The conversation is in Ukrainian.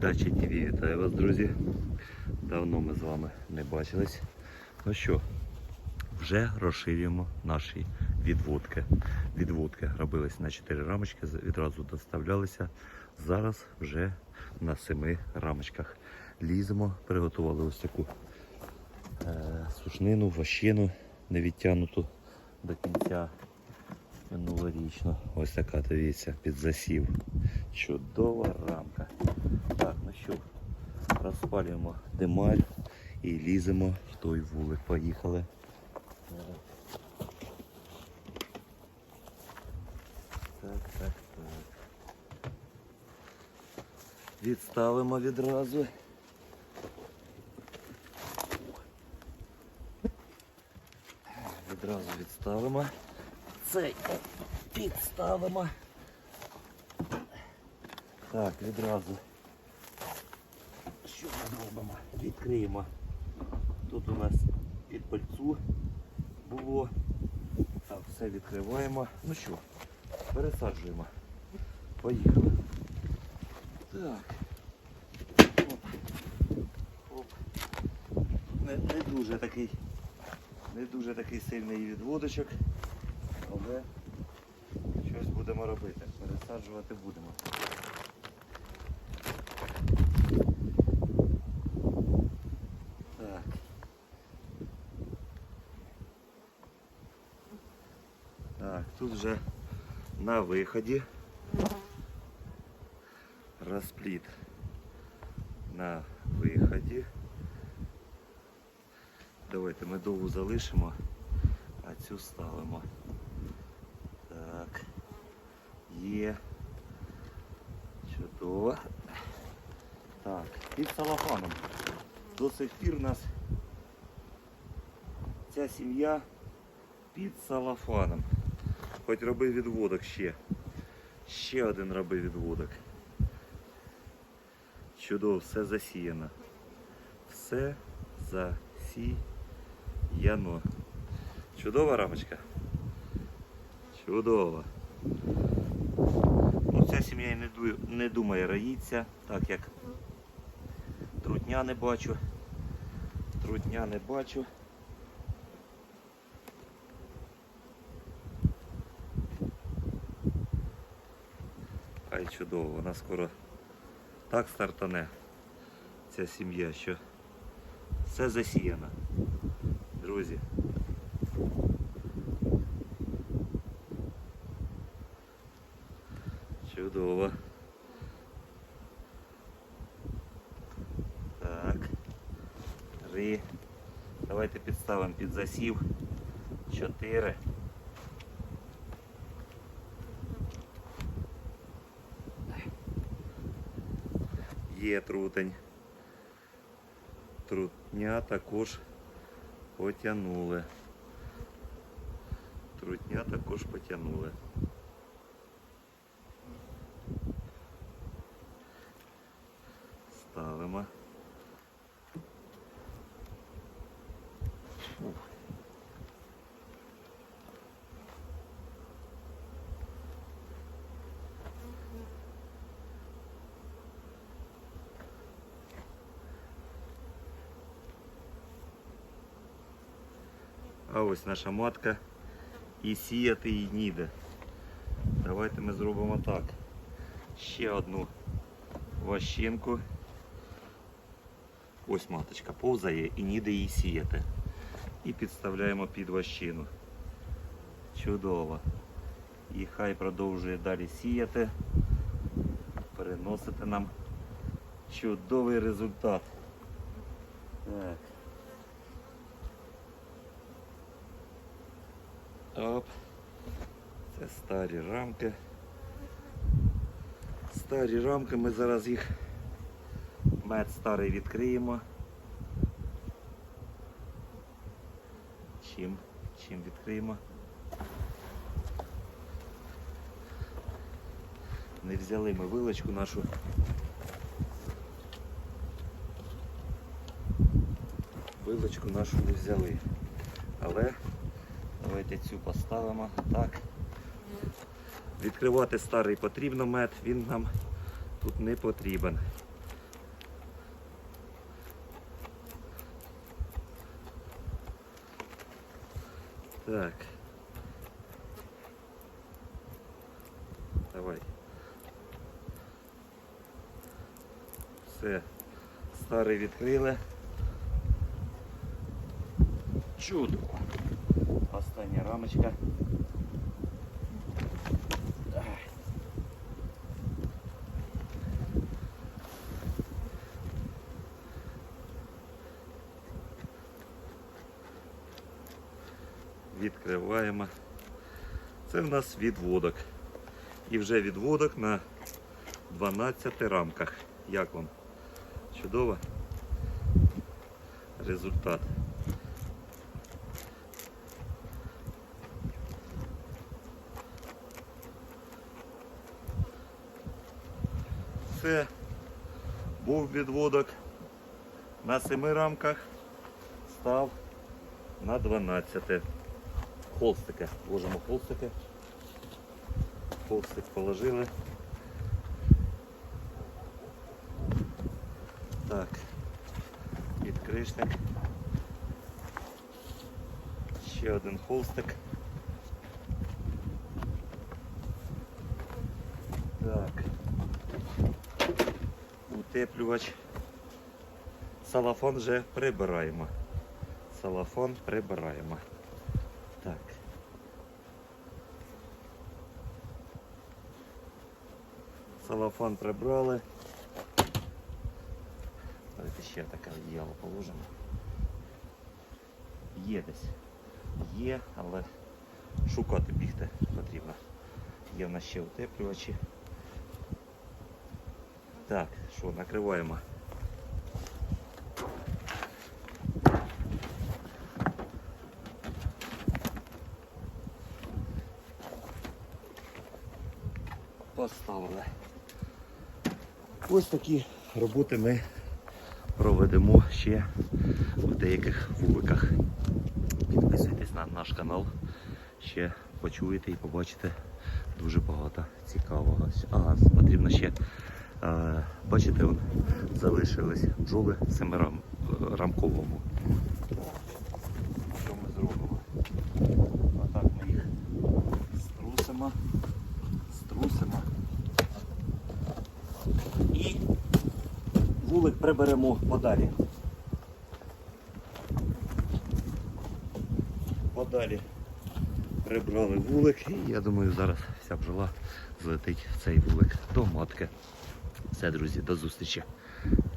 Дача ТВ вітаю вас, друзі. Давно ми з вами не бачились. Ну що, вже розширюємо наші відводки. Відводки робились на 4 рамочки, відразу доставлялися. Зараз вже на 7 рамочках. Ліземо, приготували ось таку е, сушнину, ващину невідтягнуту до кінця минулорічно. Ось така дивіться, під засів. Чудова рамка. Так, ну що, розпалюємо демаль і ліземо в той вулик. Поїхали. Так, так, так. Відставимо відразу. Відразу відставимо. Цей підставимо. Так, відразу. Що ми робимо? Відкриємо. Тут у нас під пальцу було. Так, все відкриваємо. Ну що, пересаджуємо. Поїхали. Так. Оп. Оп. Не, не дуже такий, не дуже такий сильний відводочок, але щось будемо робити. Пересаджувати будемо. Так. Тут вже на виході розпліт на виході. Давайте ми довгу залишимо, а цю ставимо. Так. Є. Чудово. Так, під салафаном. До сих пір у нас ця сім'я під салафаном. Хоч роби відводок ще. Ще один роби відводок. Чудово, все засіяно. Все засіяно. Чудова рамочка. Чудово. Сім'я не, не думає роїться, так як трутня не бачу. Трутня не бачу. Ай чудово, вона скоро так стартане, ця сім'я, що все засіяно. Друзі. Чудово. Так. Три. Давайте підставимо під засів. Чотири. Є трутень. Трутня також потягнули. Трутня також потягнули. Ставимо. Ух. А ось наша матка і сіяти її ніде. Давайте ми зробимо так. Ще одну ващинку. Ось маточка повзає і ніде її сіяти. І підставляємо під ващину. Чудово. І хай продовжує далі сіяти, переносити нам чудовий результат. Так. Оп. Це старі рамки. Старі рамки, ми зараз їх мед старий відкриємо. Чим? Чим відкриємо? Не взяли ми вилочку нашу. Вилочку нашу не взяли. Але давайте цю поставимо так. Відкривати старий потрібно мед, він нам тут не потрібен. Так. Давай. Все. Старий відкрили. Чудово. Остання рамочка. Відкриваємо. Це в нас відводок. І вже відводок на 12 рамках. Як вам? Чудово? Результат. Це був відводок на 7 рамках, став на 12. Холстики. Ложимо холстики. Холстик положили. Так. Підкришник. Ще один холстик. Так. Утеплювач. Салафон вже прибираємо. Салафон прибираємо. Так. Салафан прибрали. Давайте ще таке одіяло положимо. Є десь. Є, але шукати бігти потрібно. Є в нас ще утеплювачі. Так, що, накриваємо. Поставили. Ось такі роботи ми проведемо ще в деяких вуликах. Підписуйтесь на наш канал. Ще почуєте і побачите дуже багато цікавого. А, потрібно ще е, бачите, залишились бджоли семирамковому. Що ми зробимо? Отак ми їх струсимо, струсимо. І вулик приберемо подалі. Подалі прибрали вулик і я думаю зараз вся бджола злетить в цей вулик до матки. Все, друзі, до зустрічі.